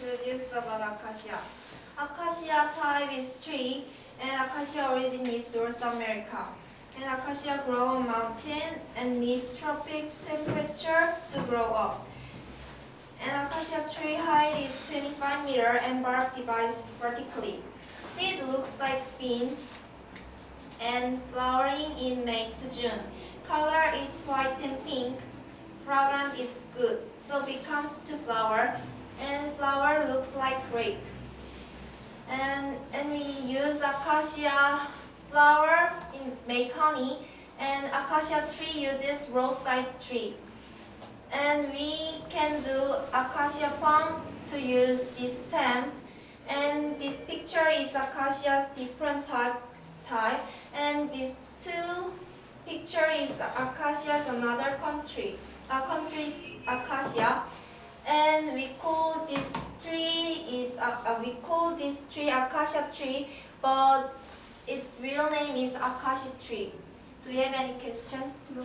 introduce about acacia. Acacia type is tree, and acacia origin is North America. And acacia grow on mountain and needs tropics temperature to grow up. And acacia tree height is 25 meter and bark divides vertically. Seed looks like bean and flowering in May to June. Color is white and pink. Fragrance is good, so becomes to flower, flower looks like grape. And and we use acacia flower in make honey, and acacia tree uses roadside tree. And we can do acacia palm to use this stem. And this picture is acacia's different type type, and these two picture is acacia's another country. Our country is acacia, and we call this tree is uh, uh, we call this tree acacia tree, but its real name is acacia tree. Do you have any question? No.